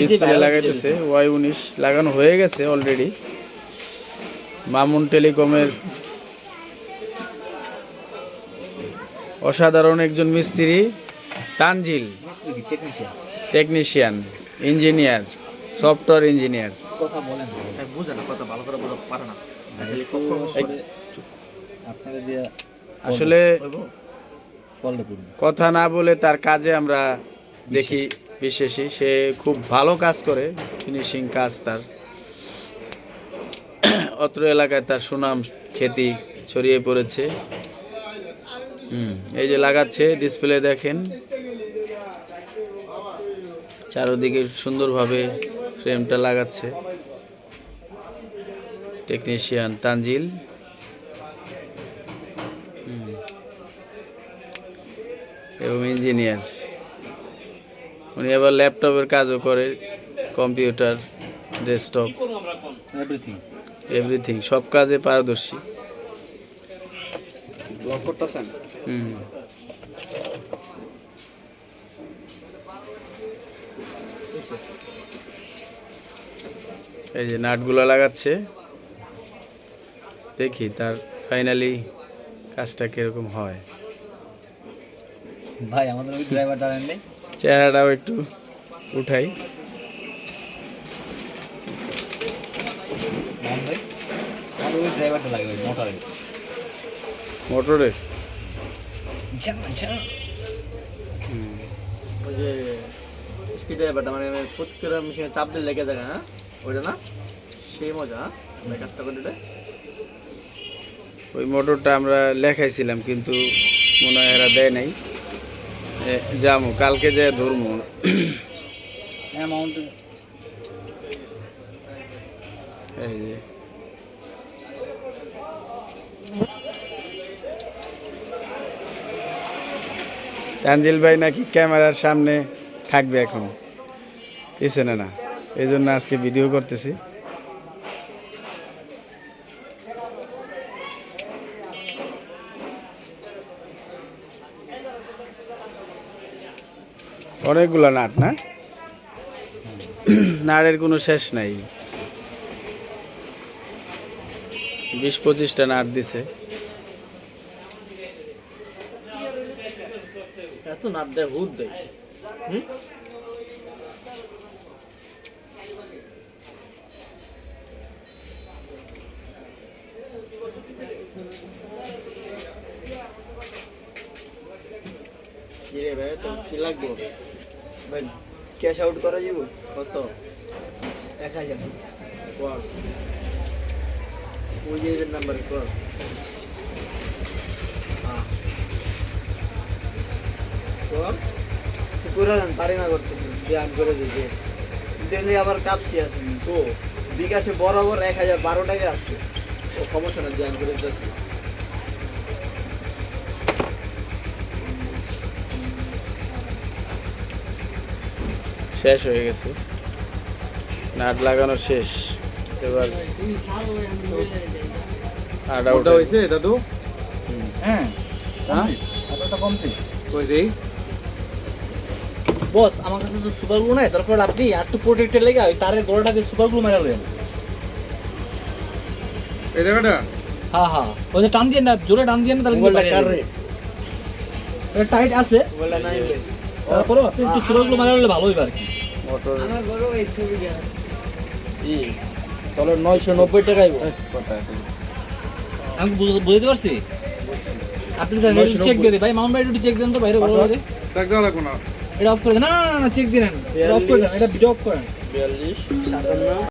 Display লাগাইতেছে। Y উনিশ লাগানো হয়ে গেছে অলরেডি মামুন টেলিকমের অসাধারণ একজন মিস্ত্রি Tanjil. Technician engineer software engineer কথা বলেন। বুঝে না কথা ভালো করে বোঝা পারে না। খালি কখন আপনারা দিয়ে আসলে কথা না বলে তার কাজে আমরা দেখি বিশেষই সে খুব ভালো কাজ করে ফিনিশিং কাজ তার। অত্র এলাকায় তার সুনাম খ্যাতি ছড়িয়ে পড়েছে। হুম, এই যে লাগাচ্ছে ডিসপ্লে দেখেন। চারোদিকে সুন্দরভাবে ফ্রেমটা লাগাচ্ছে। টেকনিশিয়ান তানজিল। এবং ইঞ্জিনিয়ার উনি আবার ল্যাপটপের কাজও করে কম্পিউটার ডেস্কটপ। এভরিথিং এভরিথিং সব কাজে পারদর্শী। ব্লক করতেছেন? হুম। এই যে নাটগুলো লাগাচ্ছে। দেখি তার ফাইনালি কাজটা কীরকম হয়। ভাই আমাদের ওই ড্রাইভারটা নেই চেহারাটাও একটু উঠাই। মোটরের? স্পিড ড্রাইভারটা মানে প্রত্যেকটা মেশিনে চাপ দিলে লেগে যায় হ্যাঁ ওইটা না সেই মজা কাজটা করে ওই মোটরটা আমরা লেখাইছিলাম কিন্তু মনে হয় এরা দেয় নাই। যামু কালকে যে ধরমু। হ্যাঁ মাউন্ট এই যে। তানজিল ভাই নাকি ক্যামেরার সামনে থাকবে এখন। পিছনে না এই জন্য আজকে ভিডিও করতেছি। অনেকগুলো নাট না? নাড়ের কোনো শেষ নাই। বিশ পঁচিশটা নাট দিছে। এত নাট দেয় হুদ দেয়। ভাই তো কি লাগবে? ভাই ক্যাশ আউট করা যাব? কত? এক হাজার। কর ওই যে নাম্বার কর দেন পারি না করতে ধ্যান করে দিয়েছে। দিলে আবার কাপসি আছে। ও। বিকাশে বরাবর এক হাজার বারো টাকা আসছে। ও সমস্যা না জ্যাম করে দিতেছি শেষ হয়ে গেছে। নাট লাগানো শেষ। এবার আটা ওটা হয়েছে দাদু? হ্যাঁ। হ্যাঁ? দেই বস আমার কাছে তো সুপার গ্লু নাই তারপর আপনি আর টু প্রোটেক্টের লেগে ওই তারের গোড়াটা দিয়ে সুপার গ্লু মেরা লেন এই জায়গাটা? হ্যাঁ হ্যাঁ। ওই যে টান দিয়ে না জোরে টান দিয়ে না তাহলে। এটা টাইট আছে। বলে নাই তারপরে আপনি একটু সুরজগুলো গ্লু হলে ভালো হইবে আর কি। মোটর তাহলে নয়শো নব্বই টাকাই আমি কি বুঝতে পারছি? আপনি চেক দিয়ে দিন ভাই মাউন্ট ভাই একটু চেক দেন তো বাইরে বড় বাইরে চেক দাও লাগবো না। এটা অফ করে দেন। না না না চেক দিন এটা অফ করে দেন। এটা ভিডিও অফ করেন। বিয়াল্লিশ সাতান্ন।